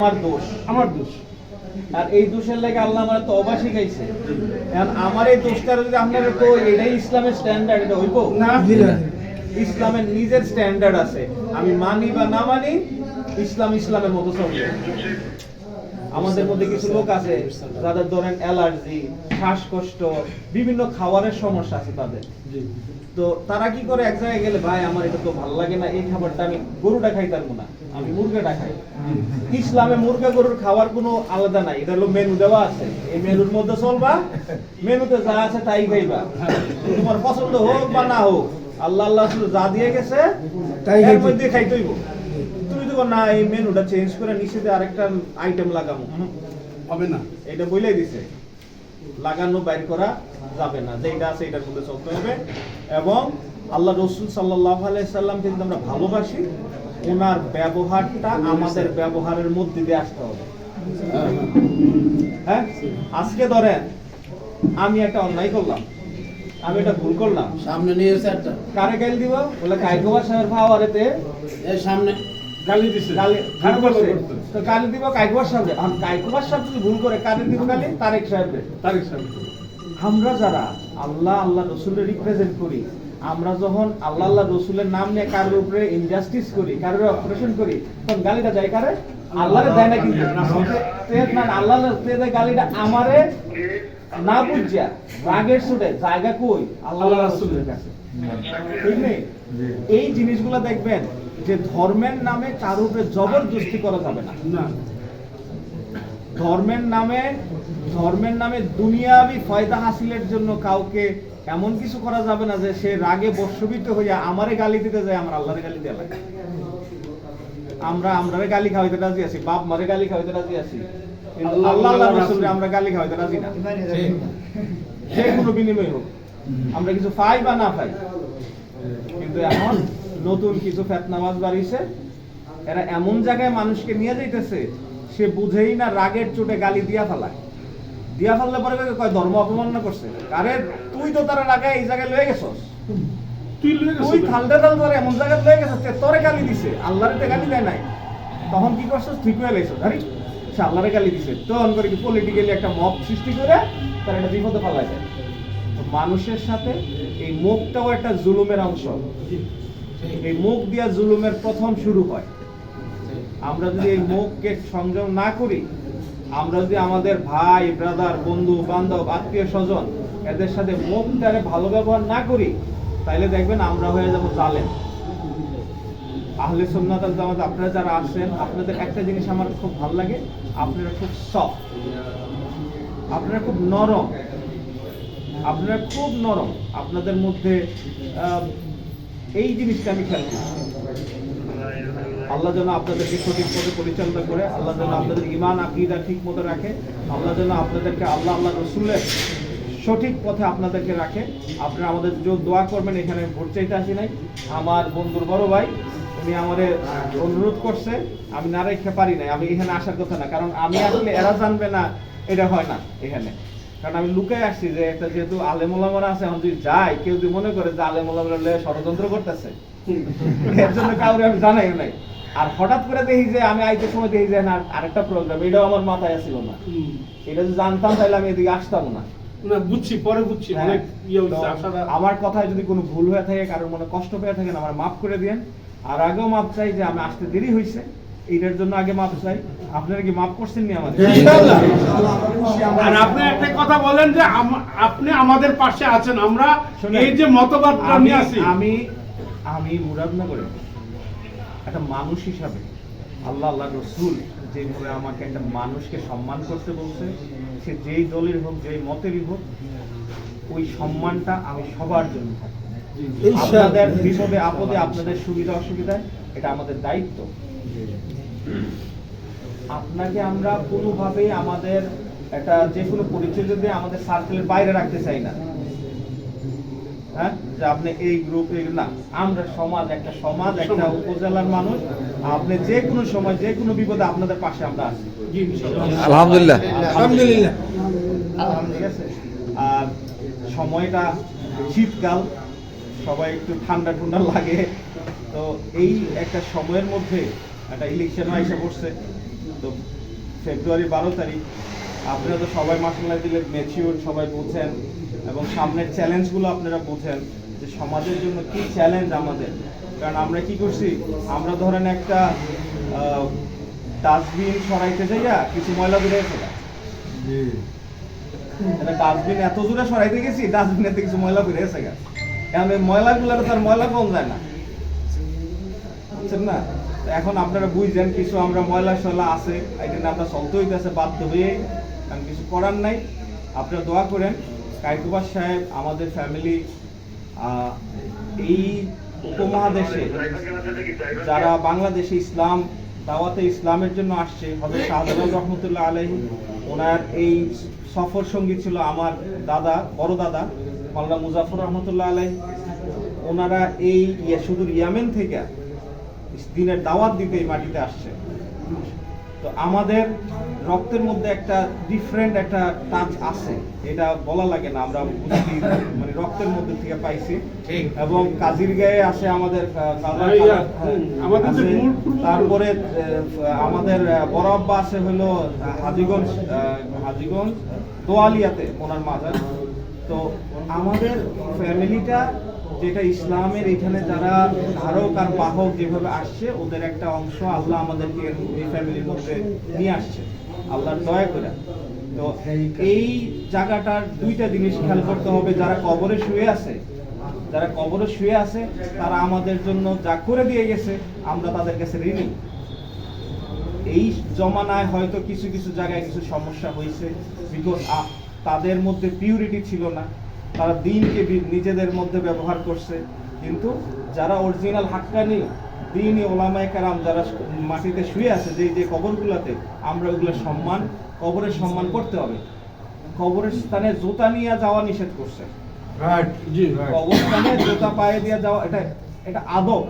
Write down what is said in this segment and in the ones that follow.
আমার দোষ। আমার দোষ। আর এই দোষের লাগে আল্লাহ আমার তওবা শিখাইছে। এখন আমার এই দোষটা যদি আপনারা তো এটাই ইসলামের স্ট্যান্ডার্ড এটা হইব? না। ইসলামের নিজের স্ট্যান্ডার্ড আছে। আমি মানি বা না মানি ইসলাম ইসলামের মতো চলবে। আমাদের মধ্যে কিছু লোক আছে যাদের ধরেন অ্যালার্জি শ্বাসকষ্ট বিভিন্ন খাবারের সমস্যা আছে তাদের। তো তারা কি করে এক জায়গায় গেলে ভাই আমার এটা তো ভালো লাগে না এই খাবারটা আমি গরুটা খাই পারব না আমি মুরগাটা খাই। ইসলামে মুরগা গরুর খাওয়ার কোনো আলাদা নাই এটা হলো মেনু দেওয়া আছে। এই মেনুর মধ্যে চলবা মেনুতে যা আছে তাই খাইবা। তোমার পছন্দ হোক বা না হোক আল্লাহ আল্লাহ যা দিয়ে গেছে তাই মধ্যে খাইতেইব না এই মেনুটা চেঞ্জ করে আরেকটা আইটেম লাগামো হবে না। এটা বলেই দিছে। লাগানো বাইর করা যাবে না। যেটা আছে এটার মধ্যে চলতে হবে। এবং আল্লাহ রসুল সাল্লাহ আলাইসাল্লামকে যদি আমরা ভালোবাসি। ওনার ব্যবহারটা আমাদের ব্যবহারের মধ্যে দিয়ে আসতে হবে। হ্যাঁ? আজকে ধরেন আমি একটা অন্যায় করলাম। আমি এটা ভুল করলাম। সামনে নিয়ে এসে একটা। কারে গাইল দিব? বলে কাইকোবার সাহেবের ভাওয়ারেতে। এই সামনে। গালি দিছে। গালি খারাপ করছে। করছে তো গালি দিব কাইকোবার সাহেব কাইকোবার সাহেব যদি ভুল করে কারে দিব গালি? তারেক সাহেবের তারিখ সাহেব আমরা যারা আল্লাহ আল্লাহ রসুলের রিপ্রেজেন্ট করি আমরা যখন আল্লাহ আল্লাহ রসুলের নাম নিয়ে কারোর উপরে ইনজাস্টিস করি কারোর অপারেশন করি তখন গালিটা যায় কারে? আল্লাহরে দেয় না কিন্তু। আল্লাহ গালিটা আমারে না বুঝিয়া রাগের সুরে জায়গা কই? আল্লাহ আল্লাহ রসুলের কাছে। ঠিক নেই? এই জিনিসগুলো দেখবেন যে ধর্মের নামে কারোর উপরে জবরদস্তি করা যাবে না। না। ধর্মের নামে ধর্মের নামে দুনিয়াবি ফয়দা হাসিলের জন্য কাউকে এমন কিছু করা যাবে না যে সে রাগে বর্ষবিত হইয়া আমারে গালি দিতে যায় আমার আল্লাহরে গালি দেওয়া লাগে। আমরা আমরারে গালি খাওয়াইতে রাজি আছি বাপ মারে গালি খাওয়াইতে রাজি আছি। কিন্তু আল্লাহ আল্লাহ আল্লাহ আল্লাহ রসুলরে আমরা গালি খাওয়াইতে রাজি না। যে কোনো বিনিময় হোক আমরা কিছু পাই বা না পাই কিন্তু এখন নতুন কিছু ফেতনাবাজ বাড়িছে এরা এমন জায়গায় মানুষকে নিয়ে যাইতেছে সে বুঝেই না রাগের চোটে গালি দিয়া ফেলায়। দিয়া ফেললে পরে কয় ধর্ম অপমাননা করছে। আরে তুই তো তারা রাগে এই জায়গায় লয়ে গেছস। তুই খালদে খালদে এমন জায়গায় লয়ে গেছস তোরে গালি দিছে। আল্লাহরে গালি দেয় নাই। তখন কি করছস? ঠিক হয়ে লাইছস। আরে সে আল্লাহরে গালি দিছে। তখন করে কি পলিটিক্যালি একটা মব সৃষ্টি করে তার একটা বিপদে ফেলা যায় মানুষের সাথে এই মুখটাও একটা জুলুমের অংশ। এই মুখ দিয়া জুলুমের প্রথম শুরু হয়। আমরা যদি এই মুখকে সংযম না করি আমরা যদি আমাদের ভাই ব্রাদার বন্ধু বান্ধব আত্মীয় স্বজন এদের সাথে মুখটারে ভালো ব্যবহার না করি তাইলে দেখবেন আমরা হয়ে যাব জালেম। আহলে সুন্নাত আল জামাত আপনারা যারা আছেন আপনাদের একটা জিনিস আমার খুব ভালো লাগে আপনারা খুব সফট আপনারা খুব নরম আপনারা খুব নরম আপনাদের মধ্যে এই জিনিসটা আমি খেয়াল করি। আল্লাহ যেন আপনাদেরকে সঠিক পথে পরিচালনা করে, আল্লাহ যেন আপনাদের ইমান আকিদা ঠিক মতো রাখে, আল্লাহ যেন আপনাদেরকে আল্লাহ আল্লাহ রসুলের সঠিক পথে আপনাদেরকে রাখে। আপনারা আমাদের যে দোয়া করবেন, এখানে ভোট চাইতে আসি নাই। আমার বন্ধুর বড় ভাই, উনি আমাদের অনুরোধ করছে, আমি না রেখে পারি নাই, আমি এখানে আসার কথা না, কারণ আমি আসলে এরা জানবে না, এটা হয় না এখানে। কারণ আমি লুকায় আসছি যে একটা যেহেতু আলেমোলামারা আছে এখন যদি যাই কেউ যদি মনে করে যে আলেমোলামারা ষড়যন্ত্র করতেছে এর জন্য কাউরে আমি জানাই নাই। আর হঠাৎ করে দেখি যে আমি আইতে সময় দেখি যে না আরেকটা প্রোগ্রাম এটাও আমার মাথায় আসছিল না। এটা যদি জানতাম তাহলে আমি এদিকে আসতাম না। বুঝছি পরে বুঝছি হ্যাঁ। অনেক ইয়ে আমার কথায় যদি কোনো ভুল হয়ে থাকে কারোর মনে কষ্ট পেয়ে থাকেন আমার মাফ করে দিয়েন। আর আগেও মাফ চাই যে আমি আসতে দেরি হয়েছে এইটার জন্য আগে মাফ চাই। আপনারা কি মাফ করছেন নি আমাদের? ইনশাআল্লাহ। আর আপনি একটা কথা বলেন যে আপনি আমাদের পাশে আছেন আমরা এই যে মতবাদটা আমি নিয়ে আসি। আমি আমি মুরাদনগরে একটা মানুষ হিসাবে আল্লাহ আল্লাহ রসুল যেভাবে আমাকে একটা মানুষকে সম্মান করতে বলছে সে যেই দলের হোক যেই মতেরই হোক ওই সম্মানটা আমি সবার জন্য থাকব। আপনাদের বিপদে আপদে আপনাদের সুবিধা অসুবিধায় এটা আমাদের দায়িত্ব। আপনাকে আমরা কোনোভাবেই আমাদের একটা যে কোনো পরিচয় যদি আমাদের সার্কেলের বাইরে রাখতে চাই না। হ্যাঁ? যে আপনি এই গ্রুপ না আমরা সমাজ একটা সমাজ একটা উপজেলার মানুষ। আপনি যে কোনো সময় যে কোনো বিপদে আপনাদের পাশে আমরা আছি। আলহামদুলিল্লাহ। আলহামদুলিল্লাহ। ঠিক আছে? আর সময়টা শীতকাল সবাই একটু ঠান্ডা ঠান্ডা লাগে। তো এই একটা সময়ের মধ্যে একটা ইলেকশন আইসা পড়ছে। তো ফেব্রুয়ারি বারো তারিখ আপনারা তো সবাই মাসাল্লাহ দিলে ম্যাচিওর সবাই বোঝেন এবং সামনের চ্যালেঞ্জগুলো আপনারা বোঝেন যে সমাজের জন্য কি চ্যালেঞ্জ আমাদের। কারণ আমরা কি করছি? আমরা ধরেন একটা ডাস্টবিন সরাইতে যাইয়া কিছু ময়লা বেরিয়ে ফেলা এটা ডাস্টবিন এত দূরে সরাইতে গেছি ডাস্টবিনেতে কিছু ময়লা বেরিয়ে গেছে। গা এই ময়লাগুলো তো আর ময়লা কম যায় না। বুঝছেন না? এখন আপনারা বুঝছেন, কিছু আমরা ময়লা সয়লা আছে নিয়ে আমরা চলতে হইতেছে বাধ্য হয়ে। কারণ কিছু করার নাই। আপনারা দোয়া করেন, কাইকুবাস সাহেব, আমাদের ফ্যামিলি এই উপমহাদেশে যারা বাংলাদেশে ইসলাম, দাওয়াতে ইসলামের জন্য আসছে হজরত শাহজালাল রহমতুল্লাহ আলহী ওনার এই সফর সঙ্গী ছিল আমার দাদা, বড় দাদা মাল্লা মুজাফর রহমতুল্লাহ আলহী ওনারা এই ইয়ে- সুদূর ইয়ামেন থেকে দিনের দাওয়াত দিতে এই মাটিতে আসছে তো আমাদের রক্তের মধ্যে একটা ডিফারেন্ট একটা টাচ আছে এটা বলা লাগে না আমরা বুঝি মানে রক্তের মধ্যে থেকে পাইছি এবং কাজির গায়ে আছে আমাদের আহ, দাদা এই, খালা, হুম, আমাদের যে আছে। মূল পূর্বপুরুষ। তারপরে আমাদের বড় আব্বা আছে হলো হাজিগঞ্জ হাজীগঞ্জ দোয়ালিয়াতে ওনার মাজার তো আমাদের ফ্যামিলিটা যেটা ইসলামের এখানে যারা ধারক আর বাহক যেভাবে আসছে, ওদের একটা অংশ আল্লাহ আমাদেরকে এই ফ্যামিলির মধ্যে নিয়ে আসছে। আল্লাহর দয়া করে। তো এই জায়গাটার দুইটা জিনিস খেয়াল করতে হবে, যারা কবরে শুয়ে আছে, যারা কবরে শুয়ে আছে, তারা আমাদের জন্য যা করে দিয়ে গেছে, আমরা তাদের কাছে ঋণী। এই জমানায় হয়তো কিছু কিছু জায়গায় কিছু সমস্যা হয়েছে বিকজ তাদের মধ্যে পিউরিটি ছিল না। তারা দিনকে নিজেদের মধ্যে ব্যবহার করছে। কিন্তু যারা অরিজিনাল হাক্কানি দিনই ওলামায় কারাম যারা মাটিতে শুয়ে আছে যে যে কবরগুলোতে আমরা ওগুলো সম্মান কবরের সম্মান করতে হবে। কবরের স্থানে জুতা নিয়ে যাওয়া নিষেধ করছে। কবরস্থানে জুতা পায়ে দিয়ে যাওয়া এটা এটা আদব।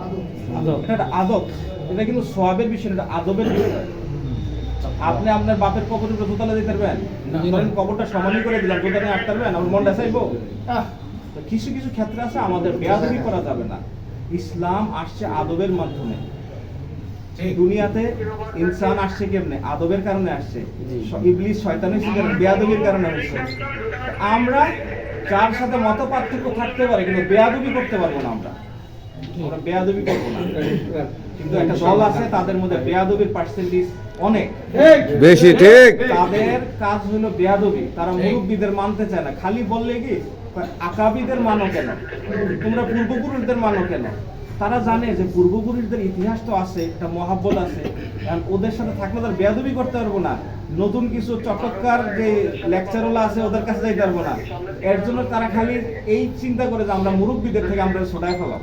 এটা আদব। এটা কিন্তু সোয়াবের বিষয় এটা আদবের বিষয়। আপনি আপনার বাপের কবরের উপরে জুতা দিতে পারবেন? ধরেন কবরটা সমানই করে দিলাম জুতা নিয়ে আটতে পারবেন আমার মনটা চাইব তো কিছু কিছু ক্ষেত্রে আছে আমাদের বেয়াদবি করা যাবে না। ইসলাম আসছে আদবের মাধ্যমে। দুনিয়াতে ইনসান আসছে কেমনে? আদবের কারণে আসছে। ইবলিস শয়তানের শিকার বেয়াদবির কারণে হচ্ছে আমরা যার সাথে মত পার্থক্য থাকতে পারে কিন্তু বেয়াদবি করতে পারব না আমরা। আমরা বেয়াদবি করব না। কিন্তু একটা দল আছে তাদের মধ্যে বেয়াদবির পার্সেন্টেজ অনেক। বেশি ঠিক। তাদের কাজ হলো বেয়াদবি। তারা মুরব্বীদের মানতে চায় না। খালি বললে কি আকাবিদের মানো কেন? তোমরা পূর্বপুরুষদের মানো কেন? তারা জানে যে পূর্বপুরুষদের ইতিহাস তো আছে একটা মহাব্বত আছে। ওদের সাথে থাকলে তার বেয়াদবি করতে পারব না। নতুন কিছু চটককার যে লেকচারওয়ালা আছে ওদের কাছে যাইতে পারব না। এর জন্য তারা খালি এই চিন্তা করে যে আমরা মুরব্বীদের থেকে আমরা ছোটায় ফেলাম।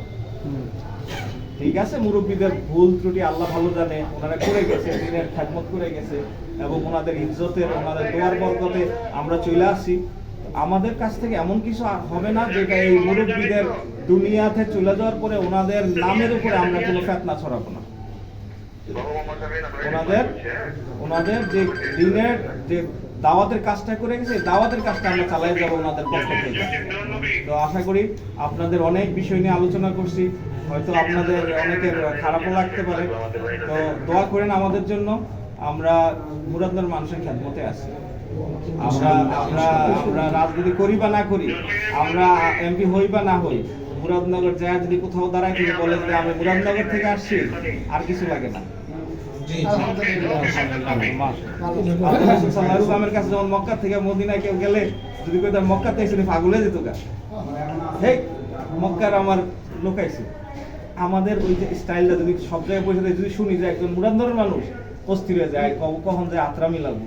ঠিক আছে, মুরব্বীদের ভুল ত্রুটি আল্লাহ ভালো জানে, ওনারা করে গেছে, দিনের খেদমত করে গেছে, এবং ওনাদের ইজ্জতের, ওনাদের দোয়ার বরকতে আমরা চলে আসি আমাদের কাছ থেকে এমন কিছু হবে না যেটা এই মুরব্বীদের দুনিয়াতে চলে যাওয়ার পরে ওনাদের নামের উপরে আমরা কোনো ফেতনা ছড়াবো না। ওনাদের ওনাদের যে দিনের যে দাওয়াতের কাজটা করে গেছে, দাওয়াতের কাজটা আমরা চালাই যাব ওনাদের পক্ষ থেকে। তো আশা করি আপনাদের অনেক বিষয় নিয়ে আলোচনা করছি, হয়তো আপনাদের অনেকের খারাপও লাগতে পারে। তো দোয়া করেন আমাদের জন্য, আমরা মুরাদনগর মানুষের খেদমতে আছি। আমরা আমরা আমরা রাজনীতি করি বা না করি, আমরা এমপি হই বা না হই, মুরাদনগর যায় যদি কোথাও দাঁড়ায় বলে যে আমি মুরাদনগর থেকে আসছি, আর কিছু লাগে না। থেকে কেউ গেলে, যদি মক্কা থেকে যেত হেই, মক্কার আমার আমাদের ওই যে স্টাইলটা যদি সব জায়গায় যদি শুনি যে একজন মুরান্দরের মানুষ, অস্থির হয়ে যায়, কখন যায় আত্রামি মিলাবো